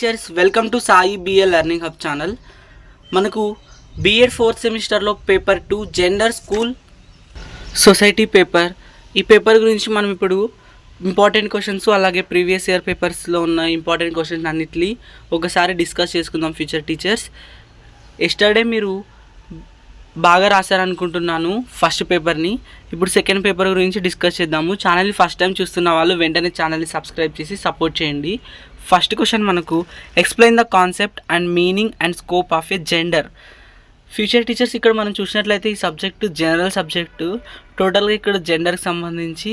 Teachers welcome to Sai BA learning hub channel మనకు BEd fourth సెమిస్టర్లో paper two gender school society paper ఈ paper గురించి మనం ఇప్పుడు ఇంపార్టెంట్ క్వశ్చన్స్ అలాగే ప్రీవియస్ ఇయర్ పేపర్స్లో ఉన్న ఇంపార్టెంట్ క్వశ్చన్స్ అన్నిటిని ఒకసారి డిస్కస్ చేసుకుందాం ఫ్యూచర్ టీచర్స్ ఎస్టర్డే మీరు బాగా రాశారనుకుంటున్నాను ఫస్ట్ పేపర్ని ఇప్పుడు సెకండ్ పేపర్ గురించి డిస్కస్ చేద్దాము. ఛానల్ని ఫస్ట్ టైం చూస్తున్న వాళ్ళు వెంటనే ఛానల్ని సబ్స్క్రైబ్ చేసి సపోర్ట్ చేయండి. ఫస్ట్ క్వశ్చన్ మనకు explain the concept and meaning and scope of a gender future teachers ఇక్కడ మనం చూసినట్లయితే ఈ సబ్జెక్టు జనరల్ సబ్జెక్టు టోటల్గా ఇక్కడ జెండర్కి సంబంధించి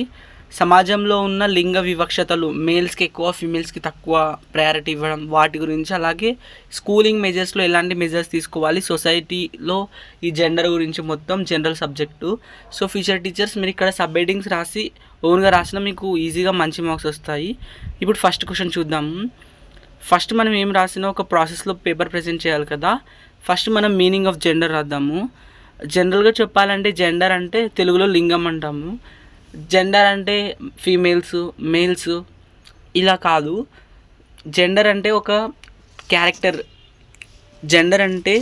సమాజంలో ఉన్న లింగ వివక్షతలు మేల్స్కి ఎక్కువ ఫీమేల్స్కి తక్కువ ప్రయారిటీ ఇవ్వడం వాటి గురించి అలాగే స్కూలింగ్ మెజర్స్లో ఎలాంటి మెజర్స్ తీసుకోవాలి సొసైటీలో ఈ జెండర్ గురించి మొత్తం general subject so future teachers మీరు ఇక్కడ సబ్ హెడ్డింగ్స్ రాసి ఓన్గా రాసినా మీకు ఈజీగా మంచి మార్క్స్ వస్తాయి. ఇప్పుడు ఫస్ట్ క్వశ్చన్ చూద్దాము ఫస్ట్ మనం ఏం రాసినా ఒక ప్రాసెస్లో పేపర్ ప్రజెంట్ చేయాలి కదా. ఫస్ట్ మనం మీనింగ్ ఆఫ్ జెండర్ రాద్దాము. జనరల్గా చెప్పాలంటే జెండర్ అంటే తెలుగులో లింగం అంటాము. జెండర్ అంటే ఫీమేల్స్ మేల్స్ ఇలా కాదు. జెండర్ అంటే ఒక క్యారెక్టర్ జెండర్ అంటే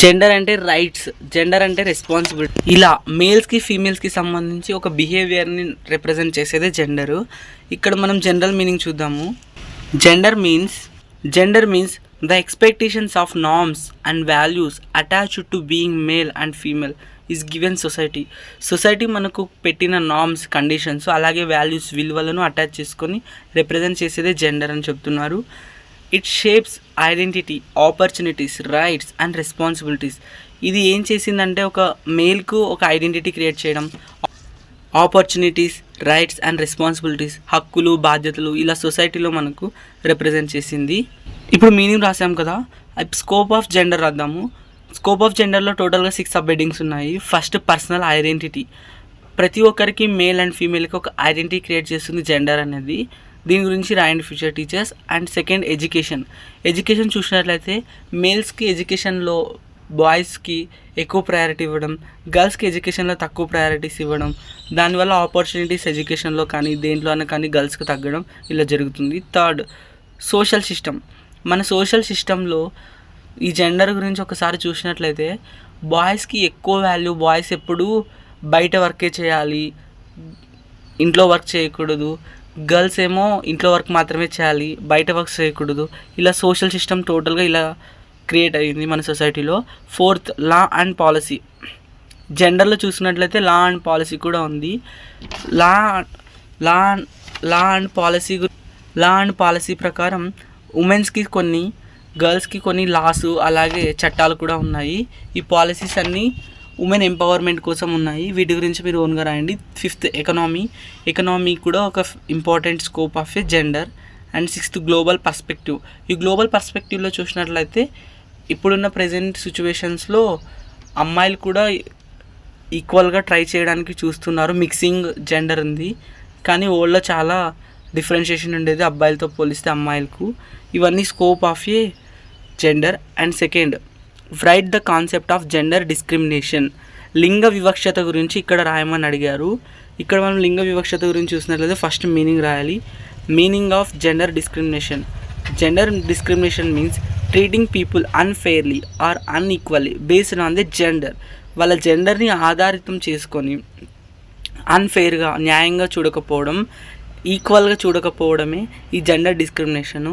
జెండర్ అంటే రైట్స్ జెండర్ అంటే రెస్పాన్సిబిలిటీ ఇలా మేల్స్కి ఫీమేల్స్కి సంబంధించి ఒక బిహేవియర్ని రిప్రజెంట్ చేసేదే జెండరు ఇక్కడ మనం జనరల్ మీనింగ్ చూద్దాము. Gender means gender means the expectations of norms and values attached to being male and female is given society society మనకు పెట్టిన నామ్స్ కండిషన్స్ అలాగే వాల్యూస్ విలువలను అటాచ్ చేసుకొని రిప్రజెంట్ చేసేదే జెండర్ అని చెప్తున్నారు. It shapes identity opportunities rights and responsibilities ఇది ఏం చేసిందంటే ఒక మేల్కు ఒక ఐడెంటిటీ క్రియేట్ చేయడం. ఆపర్చునిటీస్ రైట్స్ అండ్ రెస్పాన్సిబిలిటీస్ హక్కులు బాధ్యతలు ఇలా సొసైటీలో మనకు రిప్రజెంట్ చేసింది. ఇప్పుడు మీనింగ్ రాసాం కదా. స్కోప్ ఆఫ్ జెండర్ రాద్దాము. స్కోప్ ఆఫ్ జెండర్లో టోటల్గా సిక్స్ సబ్ హెడ్డింగ్స్ ఉన్నాయి. ఫస్ట్ పర్సనల్ ఐడెంటిటీ ప్రతి ఒక్కరికి మేల్ అండ్ ఫీమేల్కి ఒక ఐడెంటిటీ క్రియేట్ చేస్తుంది జెండర్ అనేది. దీని గురించి రాయండి future teachers and second education education చూసినట్లయితే మేల్స్కి ఎడ్యుకేషన్లో బాయ్స్కి ఎక్కువ ప్రయారిటీ ఇవ్వడం గర్ల్స్కి ఎడ్యుకేషన్లో తక్కువ ప్రయారిటీస్ ఇవ్వడం దానివల్ల ఆపర్చునిటీస్ ఎడ్యుకేషన్లో కానీ దేంట్లోనే కానీ గర్ల్స్కి తగ్గడం ఇలా జరుగుతుంది. థర్డ్ సోషల్ సిస్టమ్ మన సోషల్ సిస్టంలో ఈ జెండర్ గురించి ఒకసారి చూసినట్లయితే బాయ్స్కి ఎక్కువ వాల్యూ బాయ్స్ ఎప్పుడు బయట వర్కే చేయాలి ఇంట్లో వర్క్ చేయకూడదు. గర్ల్స్ ఏమో ఇంట్లో వర్క్ మాత్రమే చేయాలి బయట వర్క్ చేయకూడదు. ఇలా సోషల్ సిస్టమ్ టోటల్గా ఇలా క్రియేట్ అయ్యింది మన సొసైటీలో ఫోర్త్ లా అండ్ పాలసీ జెండర్లో చూసినట్లయితే లా అండ్ పాలసీ కూడా ఉంది. Law law law and policy law and policy ప్రకారం ఉమెన్స్కి కొన్ని గర్ల్స్కి కొన్ని లాస్ అలాగే చట్టాలు కూడా ఉన్నాయి. ఈ పాలసీస్ అన్నీ ఉమెన్ ఎంపవర్మెంట్ కోసం ఉన్నాయి. వీటి గురించి మీరు ఓన్గా రాయండి. ఫిఫ్త్ ఎకనామీ ఎకనామీ కూడా ఒక important scope of a gender and sixth global perspective ఈ గ్లోబల్ పర్స్పెక్టివ్లో చూసినట్లయితే ఇప్పుడున్న ప్రజెంట్ సిచ్యువేషన్స్లో అమ్మాయిలు కూడా ఈక్వల్గా ట్రై చేయడానికి చూస్తున్నారు. మిక్సింగ్ జెండర్ ఉంది. కానీ ఓల్డ్లో చాలా డిఫరెన్షియేషన్ ఉండేది అబ్బాయిలతో పోలిస్తే అమ్మాయిలకు. ఇవన్నీ scope of a gender and second right the concept of gender discrimination లింగ వివక్షత గురించి ఇక్కడ రాయమని అడిగారు ఇక్కడ మనం లింగ వివక్షత గురించి చూసినట్లయితే ఫస్ట్ మీనింగ్ రాయాలి meaning of gender discrimination gender discrimination means treating people unfairly or unequally based on the gender వాళ్ళ జెండర్ని ఆధారితం చేసుకొని అన్ఫెయిర్గా న్యాయంగా చూడకపోవడం ఈక్వల్గా చూడకపోవడమే ఈ జెండర్ డిస్క్రిమినేషను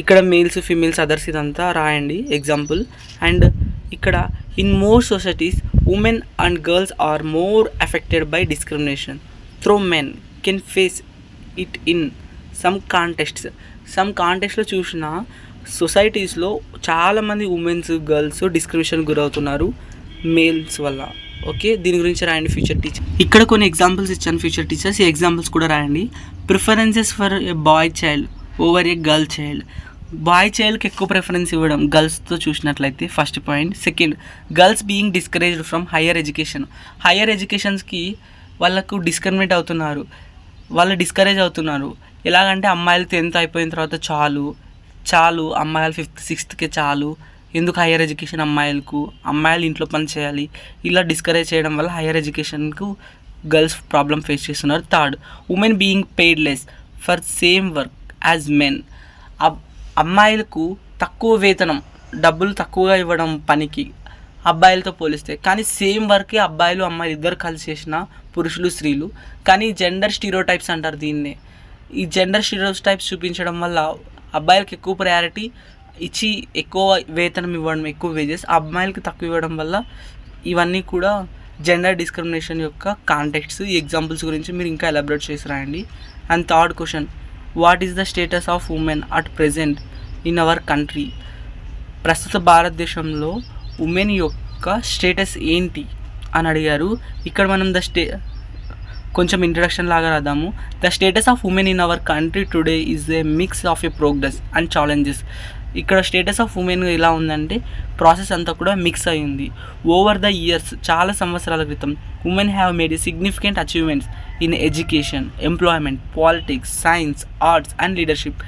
ఇక్కడ మేల్స్ ఫీమేల్స్ అదర్స్ ఇదంతా రాయండి ఎగ్జాంపుల్ అండ్ ఇక్కడ in more societies women and girls are more affected by discrimination though men can face it in some contexts some కాంటెస్ట్లో చూసిన సొసైటీస్లో చాలామంది ఉమెన్స్ గర్ల్స్ డిస్క్రిమినేషన్ గురవుతున్నారు మేల్స్ వల్ల. Okay దీని గురించి రాయండి ఫ్యూచర్ టీచర్ ఇక్కడ కొన్ని ఎగ్జాంపుల్స్ ఇచ్చాను ఫ్యూచర్ టీచర్స్ ఈ ఎగ్జాంపుల్స్ కూడా రాయండి. Preferences for a boy child over a girl child boy చైల్డ్కి ఎక్కువ ప్రిఫరెన్స్ ఇవ్వడం గర్ల్స్తో చూసినట్లయితే first point second girls being discouraged from higher education higher ఎడ్యుకేషన్స్కి వాళ్ళకు డిస్క్రిమినేట్ అవుతున్నారు. వాళ్ళు డిస్కరేజ్ అవుతున్నారు. ఎలాగంటే అమ్మాయిలు టెన్త్ అయిపోయిన తర్వాత చాలు చాలు అమ్మాయిలు ఫిఫ్త్ సిక్స్త్కే చాలు. ఎందుకు హయ్యర్ ఎడ్యుకేషన్ అమ్మాయిలకు? అమ్మాయిలు ఇంట్లో పని చేయాలి. ఇలా డిస్కరేజ్ చేయడం వల్ల హయ్యర్ ఎడ్యుకేషన్కు గర్ల్స్ ప్రాబ్లం ఫేస్ చేస్తున్నారు. Third women being paid less for same work as men అమ్మాయిలకు తక్కువ వేతనం డబ్బులు తక్కువగా ఇవ్వడం పనికి అబ్బాయిలతో పోలిస్తే. కానీ సేమ్ వర్కే అబ్బాయిలు అమ్మాయిలు ఇద్దరు కలిసి చేసిన పురుషులు స్త్రీలు. కానీ జెండర్ స్టీరియోటైప్స్ అంటారు దీన్నే. ఈ జెండర్ స్టీరియోటైప్స్ చూపించడం వల్ల అబ్బాయిలకు ఎక్కువ ప్రయారిటీ ఇచ్చి ఎక్కువ వేతనం ఇవ్వడం ఎక్కువ వేజెస్ అమ్మాయిలకు తక్కువ ఇవ్వడం వల్ల ఇవన్నీ కూడా జెండర్ డిస్క్రిమినేషన్ యొక్క కాంటెక్ట్స్ ఎగ్జాంపుల్స్ గురించి మీరు ఇంకా ఎలాబరేట్ చేసి రాయండి. And third question what is the status of women at present in our country? ప్రస్తుత భారతదేశంలో ఉమెన్ యొక్క స్టేటస్ ఏంటి అని అడిగారు. ఇక్కడ మనం ద స్టే కొంచెం ఇంట్రడక్షన్ లాగా రాదాము the status of women in our country today is a mix of a progress and challenges. ఇక్కడ స్టేటస్ ఆఫ్ ఉమెన్ ఎలా ఉందంటే ప్రాసెస్ అంతా కూడా మిక్స్ అయింది. ఓవర్ ద ఇయర్స్ చాలా సంవత్సరాల క్రితం women have made significant achievements in education employment politics science arts and leadership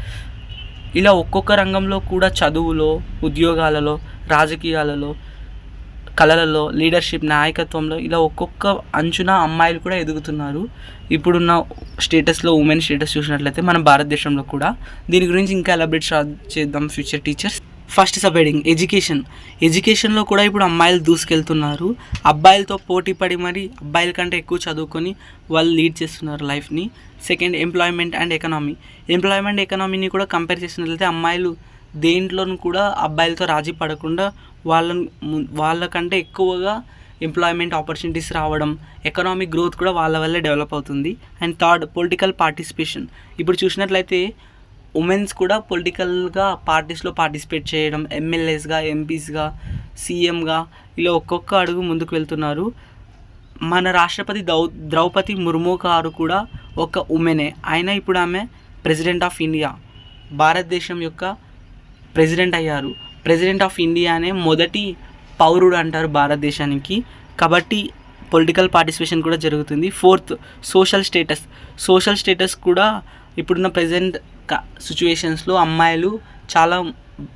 ఇలా ఒక్కొక్క రంగంలో కూడా చదువులో ఉద్యోగాలలో రాజకీయాలలో కళలలో లీడర్షిప్ నాయకత్వంలో ఇలా ఒక్కొక్క అంచున అమ్మాయిలు కూడా ఎదుగుతున్నారు. ఇప్పుడున్న స్టేటస్లో ఉమెన్ స్టేటస్ చూసినట్లయితే మన భారతదేశంలో కూడా. దీని గురించి ఇంకా ఎలాబరేట్ చేద్దాం future teachers. First sub heading education. ఎడ్యుకేషన్లో కూడా ఇప్పుడు అమ్మాయిలు దూసుకెళ్తున్నారు. అబ్బాయిలతో పోటీ పడి మరి అబ్బాయిల కంటే ఎక్కువ చదువుకొని వాళ్ళు లీడ్ చేస్తున్నారు లైఫ్ని. Second employment and economy. Employment ఎకనామీని కూడా కంపేర్ చేసినట్లయితే అమ్మాయిలు దేంట్లోనూ కూడా అబ్బాయిలతో రాజీ పడకుండా వాళ్ళని వాళ్ళకంటే ఎక్కువగా ఎంప్లాయ్మెంట్ ఆపర్చునిటీస్ రావడం ఎకనామిక్ గ్రోత్ కూడా వాళ్ళ వల్లే డెవలప్ అవుతుంది. అండ్ థర్డ్ పొలిటికల్ పార్టిసిపేషన్ ఇప్పుడు చూసినట్లయితే ఉమెన్స్ కూడా పొలిటికల్గా పార్టీస్లో పార్టిసిపేట్ చేయడం ఎమ్మెల్యేస్గా ఎంపీస్గా సీఎంగా ఇలా ఒక్కొక్క అడుగు ముందుకు వెళ్తున్నారు. మన రాష్ట్రపతి దౌ ద్రౌపది ముర్ము గారు కూడా ఒక ఉమెనే ఆయన ఇప్పుడు ఆమె ప్రెసిడెంట్ ఆఫ్ ఇండియా భారతదేశం యొక్క ప్రెసిడెంట్ అయ్యారు. ప్రెసిడెంట్ ఆఫ్ ఇండియా అనే మొదటి పౌరుడు అంటారు భారతదేశానికి. కాబట్టి పొలిటికల్ పార్టిసిపేషన్ కూడా జరుగుతుంది. Fourth social status. Social status కూడా ఇప్పుడున్న ప్రజెంట్ సిచ్యువేషన్స్లో అమ్మాయిలు చాలా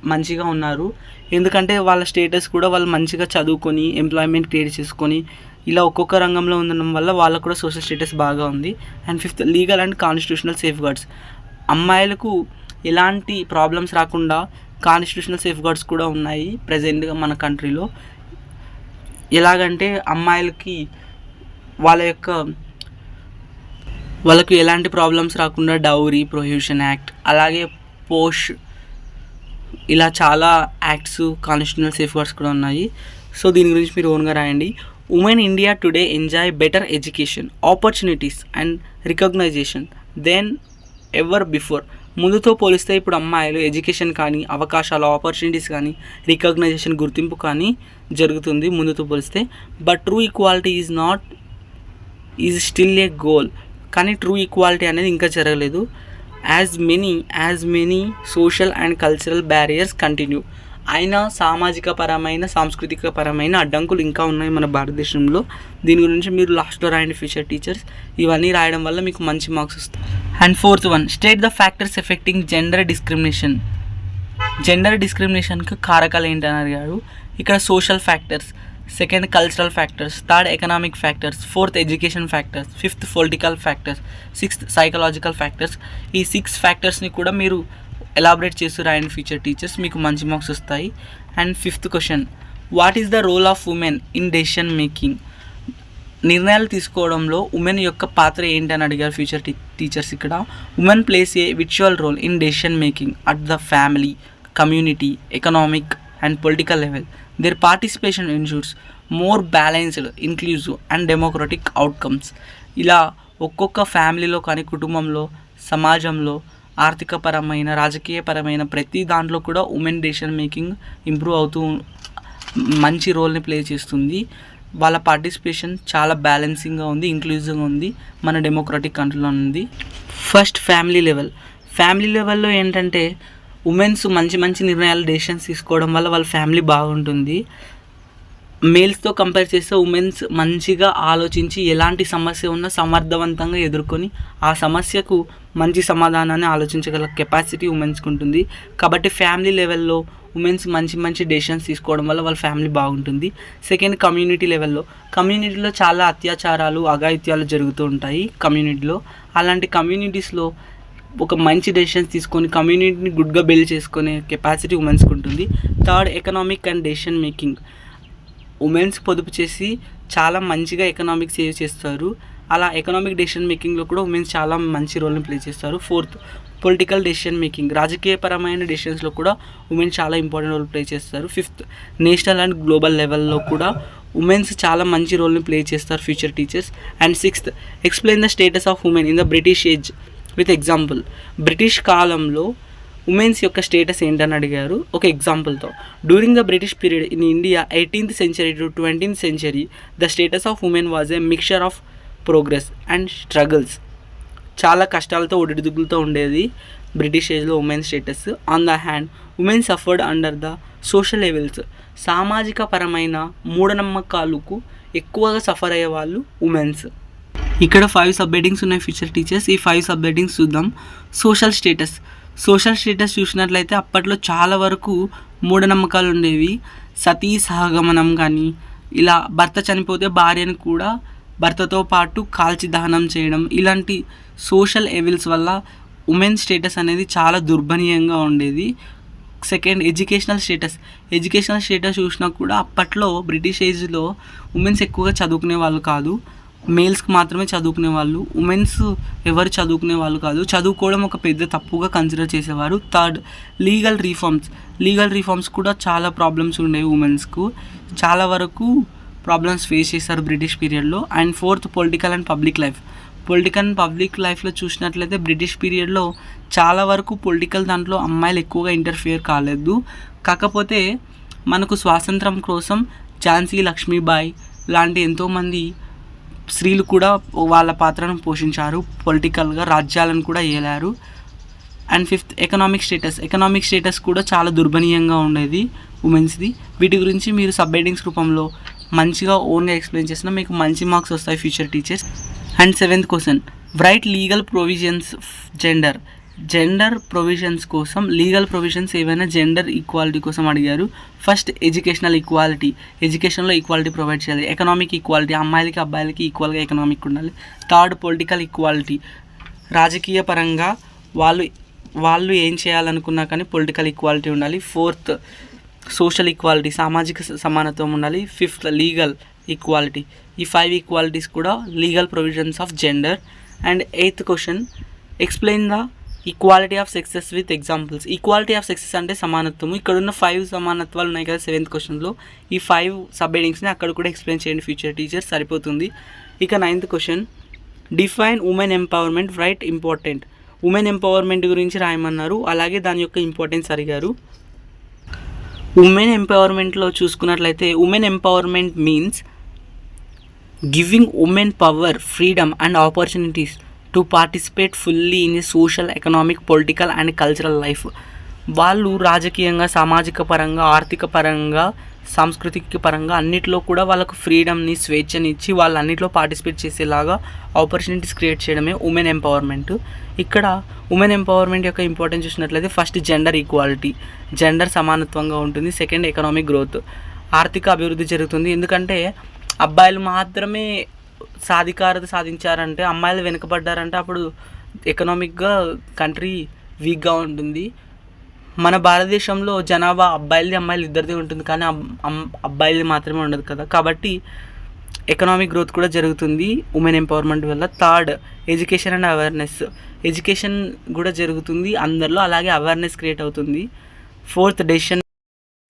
మంచిగా ఉన్నారు. ఎందుకంటే వాళ్ళ స్టేటస్ కూడా వాళ్ళు మంచిగా చదువుకొని ఎంప్లాయ్మెంట్ క్రియేట్ చేసుకొని ఇలా ఒక్కొక్క రంగంలో ఉండడం వల్ల వాళ్ళకు కూడా సోషల్ స్టేటస్ బాగా ఉంది. And fifth legal and constitutional safeguards అమ్మాయిలకు ఎలాంటి ప్రాబ్లమ్స్ రాకుండా కాన్స్టిట్యూషనల్ సేఫ్ గార్డ్స్ కూడా ఉన్నాయి ప్రజెంట్గా మన కంట్రీలో ఎలాగంటే అమ్మాయిలకి వాళ్ళ యొక్క వాళ్ళకు ఎలాంటి ప్రాబ్లమ్స్ రాకుండా డౌరీ ప్రొహిబిషన్ యాక్ట్ అలాగే పోష్ ఇలా చాలా యాక్ట్స్ కాన్స్టిట్యూషనల్ సేఫ్ గార్డ్స్ కూడా ఉన్నాయి. సో దీని గురించి మీరు ఓన్గా రాయండి. Women India today enjoy better education opportunities and recognition than ever before ముందుతో పోలిస్తే ఇప్పుడు అమ్మాయిలు ఎడ్యుకేషన్ కానీ అవకాశాలు ఆపర్చునిటీస్ కానీ రికగ్నైజేషన్ గుర్తింపు కానీ జరుగుతుంది ముందుతో పోలిస్తే. But true equality is not is still a goal కానీ ట్రూ ఈక్వాలిటీ అనేది ఇంకా జరగలేదు. As many as many social and cultural barriers continue అయినా సామాజిక పరమైన సాంస్కృతిక పరమైన అడ్డంకులు ఇంకా ఉన్నాయి మన భారతదేశంలో. దీని గురించి మీరు లాస్ట్లో రాయండి ఫ్యూచర్ టీచర్స్ ఇవన్నీ రాయడం వల్ల మీకు మంచి మార్క్స్ వస్తాయి. And fourth one state the factors affecting gender discrimination gender డిస్క్రిమినేషన్కి కారకాలు ఏంటని అడిగాడు ఇక్కడ social factors second cultural factors third economic factors fourth education factors fifth political factors sixth psychological factors ఈ సిక్స్ ఫ్యాక్టర్స్ని కూడా మీరు ఎలాబరేట్ చేస్తూ రాయండి ఫ్యూచర్ టీచర్స్ మీకు మంచి మార్క్స్ వస్తాయి. And fifth question what is the role of women in decision making నిర్ణయాలు తీసుకోవడంలో ఉమెన్ యొక్క పాత్ర ఏంటని అడిగారు ఫ్యూచర్ టీ టీచర్స్ ఇక్కడ. Women plays a vital role in decision making at the family community economic and political level their participation ensures more balanced inclusive and democratic outcomes ఇలా ఒక్కొక్క ఫ్యామిలీలో కానీ కుటుంబంలో సమాజంలో ఆర్థికపరమైన రాజకీయపరమైన ప్రతి దాంట్లో కూడా ఉమెన్ డెసిషన్ మేకింగ్ ఇంప్రూవ్ అవుతూ మంచి రోల్ని ప్లే చేస్తుంది. వాళ్ళ పార్టిసిపేషన్ చాలా బ్యాలెన్సింగ్గా ఉంది ఇంక్లూజివ్గా ఉంది మన డెమోక్రటిక్ కంట్రీలో ఉంది. First family level. ఫ్యామిలీ లెవెల్లో ఏంటంటే ఉమెన్స్ మంచి మంచి నిర్ణయాలు డెసిషన్స్ తీసుకోవడం వల్ల వాళ్ళ ఫ్యామిలీ బాగుంటుంది. మేల్స్తో కంపేర్ చేస్తే ఉమెన్స్ మంచిగా ఆలోచించి ఎలాంటి సమస్య ఉన్నా సమర్థవంతంగా ఎదుర్కొని ఆ సమస్యకు మంచి సమాధానాన్ని ఆలోచించగల కెపాసిటీ ఉమెన్స్కి ఉంటుంది. కాబట్టి ఫ్యామిలీ లెవెల్లో ఉమెన్స్ మంచి మంచి డెసిషన్స్ తీసుకోవడం వల్ల వాళ్ళ ఫ్యామిలీ బాగుంటుంది. సెకండ్ కమ్యూనిటీ లెవెల్లో కమ్యూనిటీలో చాలా అత్యాచారాలు అఘాయిత్యాలు జరుగుతూ ఉంటాయి కమ్యూనిటీలో. అలాంటి కమ్యూనిటీస్లో ఒక మంచి డెసిషన్స్ తీసుకొని కమ్యూనిటీని గుడ్గా బిల్డ్ చేసుకునే కెపాసిటీ ఉమెన్స్కి ఉంటుంది. Third economic and decision making. Womens పొదుపు చేసి చాలా మంచిగా ఎకనామిక్ సేవ్ చేస్తారు. అలా ఎకనామిక్ డెసిషన్ మేకింగ్లో కూడా ఉమెన్స్ చాలా మంచి రోల్ని ప్లే చేస్తారు. ఫోర్త్ పొలిటికల్ డెసిషన్ మేకింగ్ రాజకీయపరమైన డెసిషన్స్లో కూడా ఉమెన్ చాలా ఇంపార్టెంట్ రోల్ ప్లే చేస్తారు. ఫిఫ్త్ నేషనల్ అండ్ గ్లోబల్ లెవెల్లో కూడా ఉమెన్స్ చాలా మంచి రోల్ని ప్లే చేస్తారు future teachers and sixth explain the status of women in the British age with example British కాలంలో ఉమెన్స్ యొక్క స్టేటస్ ఏంటని అడిగారు. ఒక ఎగ్జాంపుల్తో. During the British period in India eighteenth century to twentieth century the status of women was a mixture of progress and struggles చాలా కష్టాలతో ఒడిదుడుకులతో ఉండేది British ఏజ్లో women status on the hand women suffered under the social levels సామాజిక పరమైన మూఢనమ్మకాలకు ఎక్కువగా suffer అయ్యే వాళ్ళు ఉమెన్స్ ఇక్కడ ఫైవ్ సబ్ హెడ్డింగ్స్ ఉన్నాయి ఫ్యూచర్ టీచర్స్ ఈ ఫైవ్ సబ్ హెడ్డింగ్స్ చూద్దాం. సోషల్ స్టేటస్ సోషల్ స్టేటస్ చూసినట్లయితే అప్పట్లో చాలా వరకు మూఢనమ్మకాలు ఉండేవి సతీ సహగమనం కానీ ఇలా భర్త చనిపోతే భార్యను కూడా భర్తతో పాటు కాల్చి దహనం చేయడం ఇలాంటి సోషల్ ఎవిల్స్ వల్ల ఉమెన్ స్టేటస్ అనేది చాలా దుర్భనీయంగా ఉండేది. Second educational status. Educational status చూసినా కూడా అప్పట్లో బ్రిటిష్ ఏజ్లో ఉమెన్స్ ఎక్కువగా చదువుకునే వాళ్ళు కాదు. మేల్స్కి మాత్రమే చదువుకునే వాళ్ళు. ఉమెన్స్ ఎవరు చదువుకునే వాళ్ళు కాదు. చదువుకోవడం ఒక పెద్ద తప్పుగా కన్సిడర్ చేసేవారు. Third legal reforms. Legal reforms కూడా చాలా ప్రాబ్లమ్స్ ఉండేవి ఉమెన్స్కు. చాలా వరకు ప్రాబ్లమ్స్ ఫేస్ చేశారు బ్రిటిష్ పీరియడ్లో and fourth political and public life. Political and public లైఫ్లో చూసినట్లయితే బ్రిటిష్ పీరియడ్లో చాలా వరకు పొలిటికల్ దాంట్లో అమ్మాయిలు ఎక్కువగా ఇంటర్ఫియర్ కాలేదు. కాకపోతే మనకు స్వాతంత్రం కోసం ఝాన్సీ లక్ష్మీబాయి లాంటి ఎంతోమంది స్త్రీలు కూడా వాళ్ళ పాత్రను పోషించారు. పొలిటికల్గా రాజ్యాలను కూడా ఏలారు. And fifth economic status economic status కూడా చాలా దుర్భనీయంగా ఉండేది ఉమెన్స్ది వీటి గురించి మీరు సబ్ హెడ్డింగ్స్ రూపంలో మంచిగా ఓన్గా ఎక్స్ప్లెయిన్ చేసినా మీకు మంచి మార్క్స్ వస్తాయి future teachers and seventh question right legal provisions gender gender provisions కోసం లీగల్ ప్రొవిజన్స్ ఏవైనా జెండర్ ఈక్వాలిటీ కోసం అడిగారు. ఫస్ట్ ఎడ్యుకేషనల్ ఈక్వాలిటీ ఎడ్యుకేషన్లో ఈక్వాలిటీ ప్రొవైడ్ చేయాలి. ఎకనామిక్ ఈక్వాలిటీ అమ్మాయిలకి అబ్బాయిలకి ఈక్వల్గా ఎకనామిక్ ఉండాలి. థర్డ్ పొలిటికల్ ఈక్వాలిటీ రాజకీయ పరంగా వాళ్ళు వాళ్ళు ఏం చేయాలనుకున్నా కానీ పొలిటికల్ ఈక్వాలిటీ ఉండాలి. ఫోర్త్ సోషల్ ఈక్వాలిటీ సామాజిక స- సమానత్వం ఉండాలి. ఫిఫ్త్ లీగల్ ఈక్వాలిటీ ఈ ఫైవ్ ఈక్వాలిటీస్ కూడా legal provisions of gender and eighth question explain the equality of success with examples equality of success అంటే సమానత్వము. ఇక్కడ ఉన్న ఫైవ్ సమానత్వాలు ఉన్నాయి కదా సెవెంత్ క్వశ్చన్లో ఈ ఫైవ్ సబ్ హెడింగ్స్ని అక్కడ కూడా ఎక్స్ప్లెయిన్ చేయండి ఫ్యూచర్ టీచర్ సరిపోతుంది. ఇక ninth question define women empowerment right important women empowerment గురించి రాయమన్నారు. అలాగే దాని యొక్క ఇంపార్టెన్స్ అడిగారు. ఉమెన్ ఎంపవర్మెంట్లో చూసుకున్నట్లయితే women empowerment means giving women power freedom and opportunities to participate fully in social economic political and cultural life వాళ్ళు రాజకీయంగా సామాజిక పరంగా ఆర్థిక పరంగా సాంస్కృతిక పరంగా అన్నిట్లో కూడా వాళ్ళకు ఫ్రీడమ్ని స్వేచ్ఛనిచ్చి వాళ్ళు అన్నిట్లో పార్టిసిపేట్ చేసేలాగా ఆపర్చునిటీస్ క్రియేట్ చేయడమే ఉమెన్ ఎంపవర్మెంట్ ఇక్కడ ఉమెన్ ఎంపవర్మెంట్ యొక్క ఇంపార్టెన్స్ చూసినట్లయితే ఫస్ట్ జెండర్ ఈక్వాలిటీ జెండర్ సమానత్వంగా ఉంటుంది. సెకండ్ ఎకనామిక్ గ్రోత్ ఆర్థిక అభివృద్ధి జరుగుతుంది. ఎందుకంటే అబ్బాయిలు మాత్రమే సాధికారత సాధించారంటే అమ్మాయిలు వెనుకబడ్డారంటే అప్పుడు ఎకనామిక్గా కంట్రీ వీక్గా ఉంటుంది. మన భారతదేశంలో జనాభా అబ్బాయిలది అమ్మాయిలు ఇద్దరిది ఉంటుంది. కానీ అమ్- అబ్బాయిలది మాత్రమే ఉండదు కదా. కాబట్టి ఎకనామిక్ గ్రోత్ కూడా జరుగుతుంది. ఉమెన్ ఎంపవర్మెంట్ వల్ల. Third education and awareness education కూడా జరుగుతుంది అందరిలో. అలాగే అవేర్నెస్ క్రియేట్ అవుతుంది. Fourth decision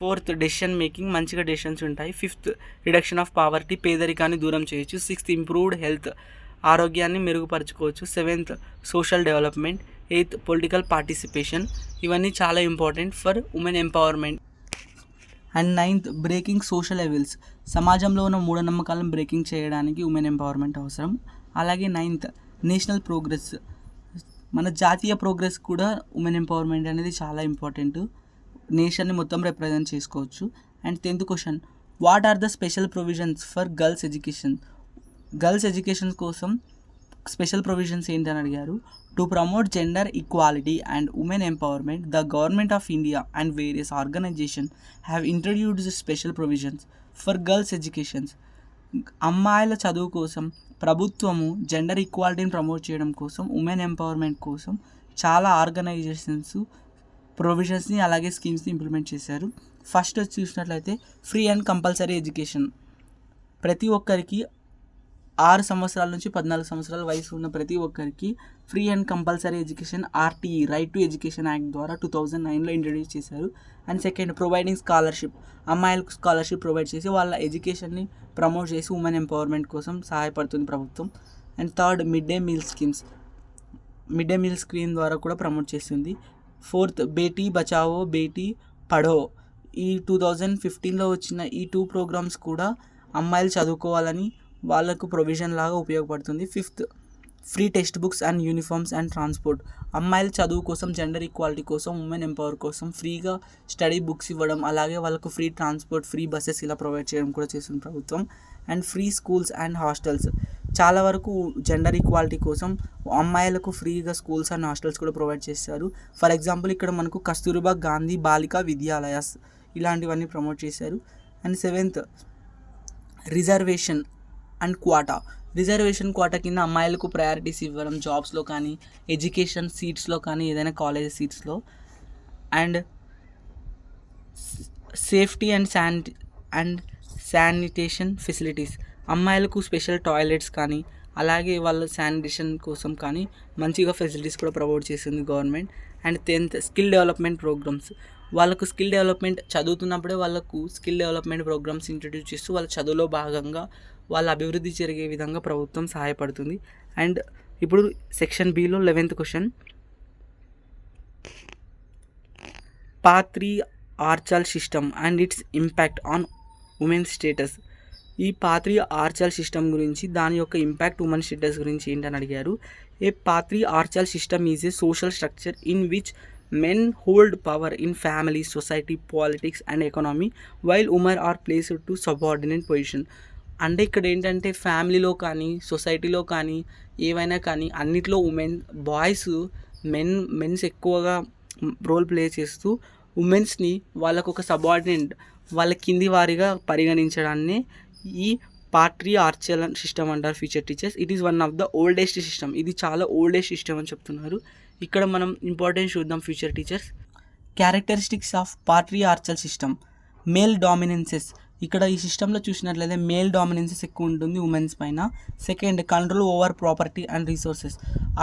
fourth decision making మంచిగా డెసిషన్స్ ఉంటాయి. ఫిఫ్త్ రిడక్షన్ ఆఫ్ పావర్టీ పేదరికాన్ని దూరం చేయొచ్చు. సిక్స్త్ ఇంప్రూవ్డ్ హెల్త్ ఆరోగ్యాన్ని మెరుగుపరచుకోవచ్చు. Seventh social development. Eighth political participation. ఇవన్నీ చాలా important for women empowerment. And ninth breaking social levels. సమాజంలో ఉన్న మూఢనమ్మకాలను బ్రేకింగ్ చేయడానికి ఉమెన్ ఎంపవర్మెంట్ అవసరం. అలాగే నైన్త్ నేషనల్ ప్రోగ్రెస్. మన జాతీయ ప్రోగ్రెస్ కూడా ఉమెన్ ఎంపవర్మెంట్ అనేది చాలా ఇంపార్టెంట్. నేషన్ని మొత్తం రిప్రజెంట్ చేసుకోవచ్చు. And tenth question what are the special provisions for girls education girls education కోసం స్పెషల్ ప్రొవిజన్స్ ఏంటని అడిగారు. To promote gender equality and women empowerment the government of India and various organization have introduced special provisions for girls educations అమ్మాయిల చదువు కోసం ప్రభుత్వము gender ఈక్వాలిటీని promote చేయడం కోసం women empowerment కోసం చాలా ఆర్గనైజేషన్స్ ప్రొవిజన్స్ని అలాగే స్కీమ్స్ని ఇంప్లిమెంట్ చేశారు. ఫస్ట్ వచ్చి చూసినట్లయితే ఫ్రీ అండ్ కంపల్సరీ ఎడ్యుకేషన్. ప్రతి ఒక్కరికి ఆరు సంవత్సరాల నుంచి పద్నాలుగు సంవత్సరాల వయసు ఉన్న ప్రతి ఒక్కరికి free and compulsory education RTE right to education act ద్వారా టూ థౌజండ్ నైన్లో ఇంట్రడ్యూస్ చేశారు. And second providing scholarship. అమ్మాయిలకు స్కాలర్షిప్ ప్రొవైడ్ చేసి వాళ్ళ ఎడ్యుకేషన్ని ప్రమోట్ చేసి ఉమెన్ ఎంపవర్మెంట్ కోసం సహాయపడుతుంది ప్రభుత్వం. And third mid day meal schemes. Mid day meal scheme ద్వారా కూడా ప్రమోట్ చేస్తుంది. ఫోర్త్ బేటీ బచావో బేటీ పఢో. ఈ టూ థౌజండ్ ఫిఫ్టీన్లో వచ్చిన ఈ టూ ప్రోగ్రామ్స్ కూడా అమ్మాయిలు చదువుకోవాలని వాళ్ళకు ప్రొవిజన్ లాగా ఉపయోగపడుతుంది. Fifth free text books and uniforms and transport. అమ్మాయిల చదువు కోసం జెండర్ ఈక్వాలిటీ కోసం ఉమెన్ ఎంపవర్ కోసం ఫ్రీగా స్టడీ బుక్స్ ఇవ్వడం అలాగే వాళ్ళకు ఫ్రీ ట్రాన్స్పోర్ట్ ఫ్రీ బస్సెస్ ఇలా ప్రొవైడ్ చేయడం కూడా చేస్తుంది ప్రభుత్వం. And free schools and hostels. చాలా వరకు జెండర్ ఈక్వాలిటీ కోసం అమ్మాయిలకు ఫ్రీగా స్కూల్స్ అండ్ హాస్టల్స్ కూడా ప్రొవైడ్ చేస్తారు. ఫర్ ఎగ్జాంపుల్ ఇక్కడ మనకు కస్తూరిబా గాంధీ బాలికా విద్యాలయాస్ ఇలాంటివన్నీ ప్రమోట్ చేశారు. And seventh reservation and quota. Reservation quota కింద అమ్మాయిలకు ప్రయారిటీస్ ఇవ్వడం జాబ్స్లో కానీ ఎడ్యుకేషన్ సీట్స్లో కానీ ఏదైనా కాలేజ్ సీట్స్లో. అండ్ సేఫ్టీ అండ్ శానిట అండ్ శానిటేషన్ ఫెసిలిటీస్. అమ్మాయిలకు స్పెషల్ టాయిలెట్స్ కానీ అలాగే వాళ్ళ శానిటేషన్ కోసం కానీ మంచిగా ఫెసిలిటీస్ కూడా ప్రొవైడ్ చేసింది government. And tenth skill development programmes. వాళ్ళకు స్కిల్ డెవలప్మెంట్ చదువుతున్నప్పుడే వాళ్ళకు స్కిల్ డెవలప్మెంట్ ప్రోగ్రామ్స్ ఇంట్రడ్యూస్ చేస్తూ వాళ్ళ చదువులో భాగంగా వాళ్ళ అభివృద్ధి జరిగే విధంగా ప్రభుత్వం సహాయపడుతుంది. అండ్ ఇప్పుడు section below eleventh question. Patriarchal system and its impact on women status. ఈ పాత్రి ఆర్చాల్ సిస్టమ్ గురించి దాని యొక్క ఇంపాక్ట్ ఉమెన్ స్టేటస్ గురించి ఏంటని అడిగారు? A patriarchal system is a social structure in which men hold power in family society politics and economy while women are placed to subordinate position. అంటే ఇక్కడ ఏంటంటే ఫ్యామిలీలో కానీ సొసైటీలో కానీ ఏవైనా కానీ అన్నిట్లో ఉమెన్ బాయ్స్ మెన్ మెన్స్ ఎక్కువగా రోల్ ప్లే చేస్తూ ఉమెన్స్ని వాళ్ళకు ఒక సబార్డినేట్ వాళ్ళ కింది వారిగా పరిగణించడాన్ని ఈ పాట్రీ ఆర్చల్ సిస్టమ్ అంటారు future teachers. It is one of the oldest system ఇది చాలా ఓల్డెస్ట్ సిస్టమ్ అని చెప్తున్నారు. ఇక్కడ మనం ఇంపార్టెన్స్ చూద్దాం future teachers. Characteristics of patriarchal system. Male dominances ఇక్కడ ఈ సిస్టంలో చూసినట్లయితే మేల్ డామినెన్సెస్ ఎక్కువ ఉంటుంది ఉమెన్స్ పైన. Second control over property and resources.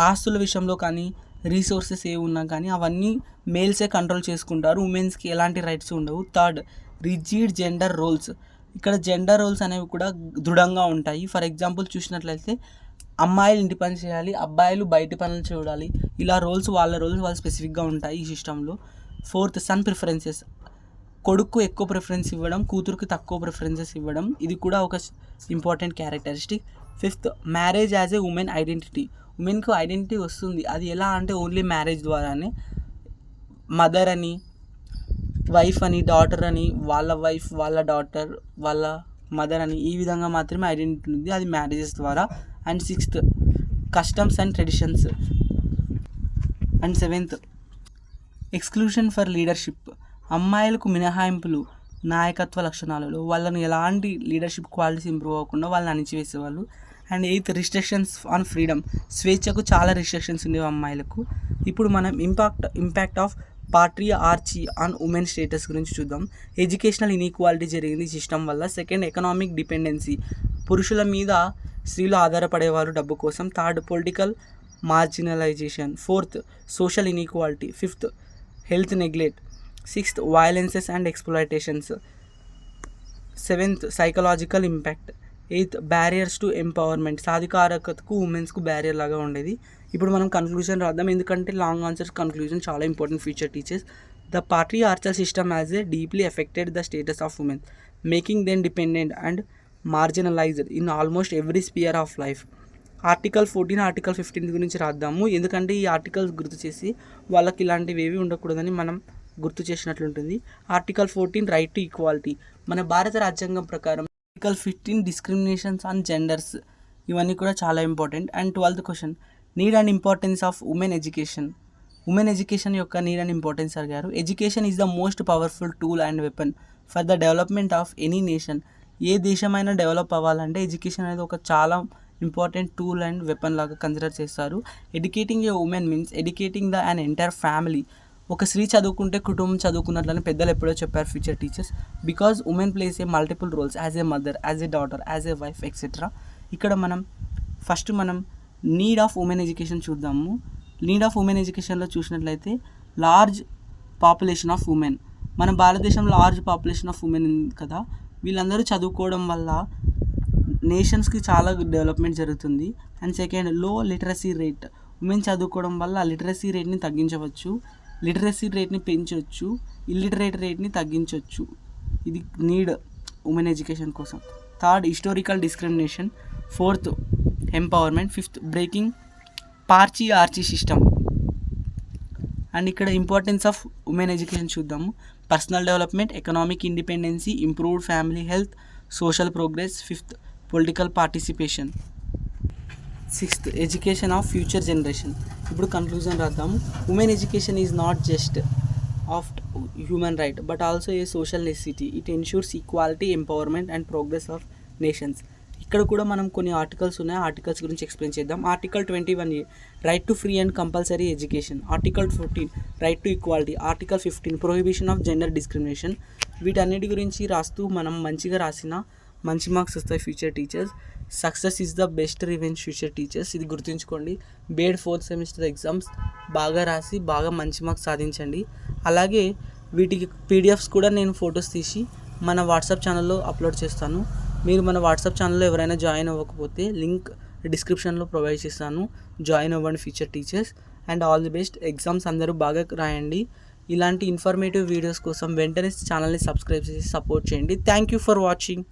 ఆస్తుల విషయంలో కానీ రీసోర్సెస్ ఏ ఉన్నా కానీ అవన్నీ మేల్సే కంట్రోల్ చేసుకుంటారు. ఉమెన్స్కి ఎలాంటి రైట్స్ ఉండవు. Third rigid gender roles. ఇక్కడ జెండర్ రోల్స్ అనేవి కూడా దృఢంగా ఉంటాయి. ఫర్ ఎగ్జాంపుల్ చూసినట్లయితే అమ్మాయిలు ఇంటి పని చేయాలి అబ్బాయిలు బయట పనులు చూడాలి. ఇలా రోల్స్ వాళ్ళ రోల్స్ వాళ్ళు స్పెసిఫిక్గా ఉంటాయి ఈ సిస్టంలో. Fourth son preferences. కొడుకు ఎక్కువ ప్రిఫరెన్స్ ఇవ్వడం కూతురుకి తక్కువ ప్రిఫరెన్సెస్ ఇవ్వడం ఇది కూడా ఒక important characteristic fifth marriage as a women identity ఉమెన్కు identity వస్తుంది. అది ఎలా అంటే ఓన్లీ మ్యారేజ్ ద్వారానే. మదర్ అని వైఫ్ అని డాటర్ అని వాళ్ళ వైఫ్ వాళ్ళ డాటర్ వాళ్ళ మదర్ అని ఈ విధంగా మాత్రమే ఐడెంటిటీ ఉంది అది మ్యారేజెస్ ద్వారా. And sixth customs and traditions and seventh exclusion for leadership అమ్మాయిలకు మినహాయింపులు నాయకత్వ లక్షణాలలో వాళ్ళని ఎలాంటి లీడర్షిప్ క్వాలిటీస్ ఇంప్రూవ్ అవ్వకుండా వాళ్ళని అణిచివేసేవాళ్ళు. And eighth restrictions on freedom. స్వేచ్ఛకు చాలా రిస్ట్రిక్షన్స్ ఉండేవి అమ్మాయిలకు. ఇప్పుడు మనం impact impact of patriarchy on women status గురించి చూద్దాం. ఎడ్యుకేషనల్ ఇన్ఈక్వాలిటీ జరిగింది సిస్టమ్ వల్ల. Second economic dependency. పురుషుల మీద స్త్రీలు ఆధారపడేవారు డబ్బు కోసం. Third political marginalisation. Fourth social inequality. Fifth health neglect. Sixth violences and exploitations seventh psychological impact eighth barriers to empowerment సాధికారకతకు ఉమెన్స్కు బ్యారియర్ లాగా ఉండేది ఇప్పుడు మనం కన్క్లూజన్ రాద్దాం ఎందుకంటే లాంగ్ ఆన్సర్స్ కన్క్లూజన్ చాలా important future teachers the patriarchal system as a deeply affected the status of women making then dependent and marginalised in almost every sphere of life article fourteen article fifteen గురించి రాద్దాము ఎందుకంటే ఈ articles గుర్తు చేసి వాళ్ళకి ఇలాంటివి ఏవి ఉండకూడదని మనం గుర్తు చేసినట్లుంటుంది. Article fourteen right to equality మన భారత రాజ్యాంగం ప్రకారం article fifteen discriminations on genders ఇవన్నీ కూడా చాలా important and twelfth question need and importance of women education women education యొక్క నీడ్ అండ్ ఇంపార్టెన్స్ అడిగారు education is the most powerful tool and weapon for the development of any nation ఏ దేశమైనా develop అవ్వాలంటే education అనేది ఒక చాలా important tool and weapon లాగా consider చేస్తారు. Educating a women means educating the and entire family ఒక స్త్రీ చదువుకుంటే కుటుంబం చదువుకున్నట్లని పెద్దలు ఎప్పుడో చెప్పారు future teachers because women plays a multiple roles as a mother as a daughter as a wife etcetera ఇక్కడ మనం ఫస్ట్ మనం నీడ్ ఆఫ్ ఉమెన్ ఎడ్యుకేషన్ చూద్దాము. నీడ్ ఆఫ్ ఉమెన్ ఎడ్యుకేషన్లో చూసినట్లయితే లార్జ్ పాపులేషన్ ఆఫ్ ఉమెన్ మన భారతదేశంలో లార్జ్ పాపులేషన్ ఆఫ్ ఉమెన్ కదా. వీళ్ళందరూ చదువుకోవడం వల్ల నేషన్స్కి చాలా డెవలప్మెంట్ జరుగుతుంది. అండ్ సెకండ్లో లిటరసీ రేట్ ఉమెన్ చదువుకోవడం వల్ల లిటరసీ రేట్ని తగ్గించవచ్చు. లిటరసీ రేట్ని పెంచవచ్చు ఇల్లిటరేట్ రేట్ని తగ్గించవచ్చు ఇది నీడ్ ఉమెన్ ఎడ్యుకేషన్ కోసం. Third historical discrimination. Fourth empowerment. Fifth breaking patriarchy system. And ఇక్కడ ఇంపార్టెన్స్ ఆఫ్ ఉమెన్ ఎడ్యుకేషన్ చూద్దాము. Personal development economic independency improved family health social progress. Fifth political participation. Sixth education of future generation. ఇప్పుడు conclusion రాద్దాము. Women education is not just of human right but also a social necessity. It ensures equality empowerment and progress of nations. ఇక్కడ కూడా మనం కొన్ని articles ఉన్నాయి. Articles గురించి explain చేద్దాం. Article twenty one a right to free and compulsory education article fourteen right to equality article fifteen prohibition of gender discrimination వీటన్నిటి గురించి రాస్తూ మనం మంచిగా రాసిన మంచి మార్క్స్ వస్తాయి future teachers success is the best revenge future teachers ఇది గుర్తుంచుకోండి. బేడ్ ఫోర్త్ సెమిస్టర్ ఎగ్జామ్స్ బాగా రాసి బాగా మంచి మార్క్స్ సాధించండి. అలాగే వీటికి పీడిఎఫ్స్ కూడా నేను ఫొటోస్ తీసి మన వాట్సాప్ ఛానల్లో అప్లోడ్ చేస్తాను. మీరు మన వాట్సాప్ ఛానల్లో ఎవరైనా జాయిన్ అవ్వకపోతే లింక్ డిస్క్రిప్షన్లో ప్రొవైడ్ చేస్తాను. జాయిన్ అవ్వండి future teachers and all the best exams అందరూ బాగా రాయండి. ఇలాంటి ఇన్ఫర్మేటివ్ వీడియోస్ కోసం వెంటనే ఛానల్ని సబ్స్క్రైబ్ చేసి సపోర్ట్ చేయండి. Thank you for watching